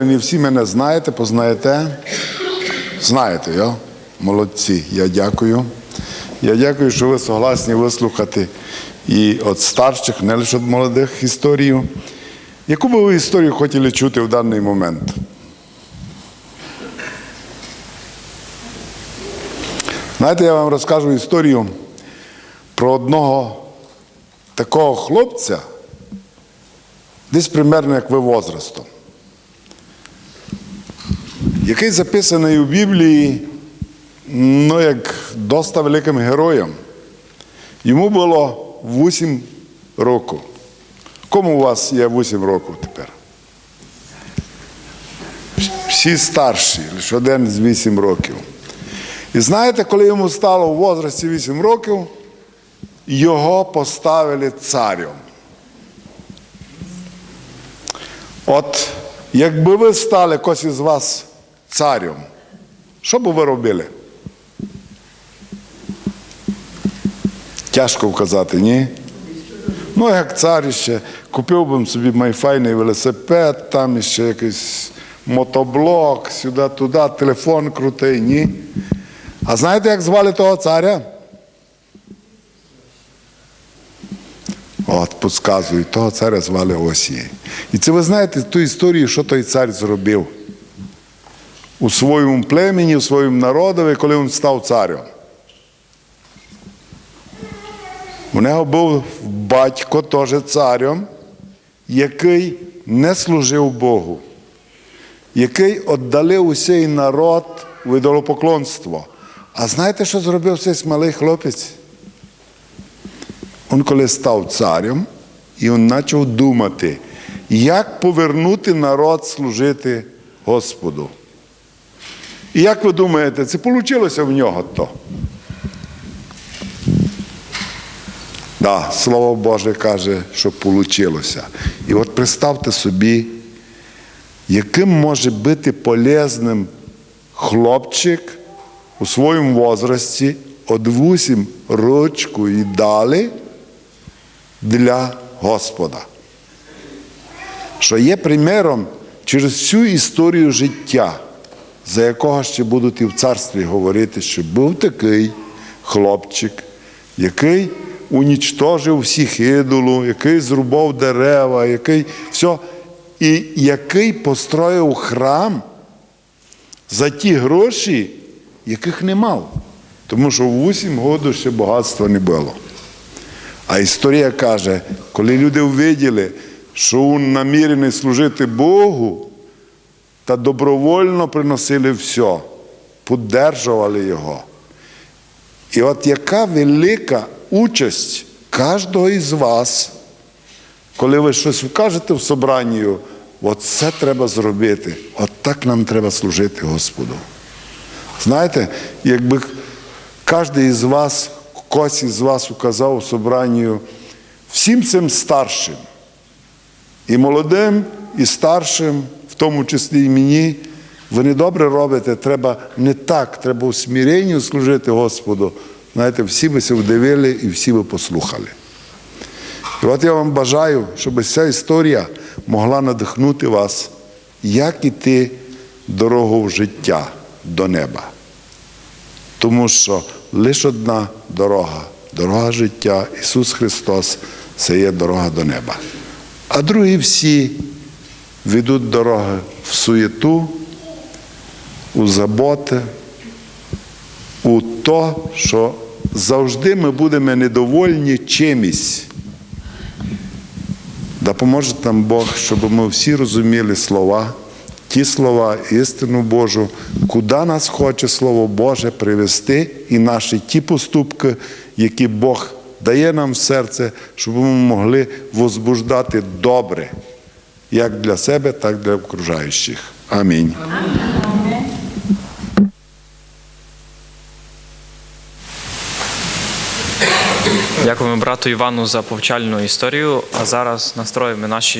Не всі мене знаєте, познаєте. Знаєте, йо? молодці. Я дякую. Я дякую, що ви согласні вислухати і від старших, не лише від молодих історію. Яку би ви історію хотіли чути в даний момент? Знаєте, я вам розкажу історію про одного такого хлопця, десь примерно як ви возрастом який записаний у Біблії, ну, як доста великим героєм. Йому було 8 років. Кому у вас є 8 років тепер? Всі старші, лише один з 8 років. І знаєте, коли йому стало у возрасті 8 років, його поставили царем. От якби ви стали когось із вас царем, що б ви робили? Тяжко вказати, ні? Ну, як цар ще, купив би собі майфайний велосипед, там ще якийсь мотоблок, сюди-туди, телефон крутий, ні. А знаєте, як звали того царя? От, підказую, того царя звали Осії. І це ви знаєте ту історію, що той цар зробив у своєму племені, у своєму народові, коли він став царем. У нього був батько теж царем, який не служив Богу, який віддалив усій народ в ідолопоклонство. А знаєте, що зробив цей малий хлопець? Він коли став царем, і він почав думати, як повернути народ служити Господу. І як ви думаєте, це вийшло в нього то? Да, Слово Боже каже, що вийшло. І от представте собі, яким може бути полезним хлопчик у своєму возрасті від 8 ручку і далі для Господа. Що є приміром через всю історію життя, за якого ще будуть і в царстві говорити, що був такий хлопчик, який унічтожив всіх ідолу, який зрубав дерева, який все, і який построїв храм за ті гроші, яких не мав. Тому що в 8 років ще багатства не було. А історія каже, коли люди увиділи, що він намірений служити Богу, та добровольно приносили все, поддержували його. І от яка велика участь кожного із вас, коли ви щось вкажете в собранні, от це треба зробити, от так нам треба служити Господу. Знаєте, якби кожен із вас, когось із вас указав у собранню всім цим старшим, і молодим, і старшим, тому числі і мені, ви не добре робите, треба не так, треба у смиренню служити Господу. Знаєте, всі би вдивили і всі би послухали. І от я вам бажаю, щоб ця історія могла надихнути вас, як іти дорогу в життя до неба. Тому що лише одна дорога, дорога життя, Ісус Христос це є дорога до неба. А другі всі ведуть дороги в суєту, у заботи, у то, що завжди ми будемо недовольні чимось. Допоможе нам Бог, щоб ми всі розуміли слова, ті слова, істину Божу, куди нас хоче Слово Боже привести і наші ті поступки, які Бог дає нам в серце, щоб ми могли возбуждати добре, як для себе, так і для окружаючих. Амінь. Дякуємо брату Івану за повчальну історію. А зараз настроїмо наші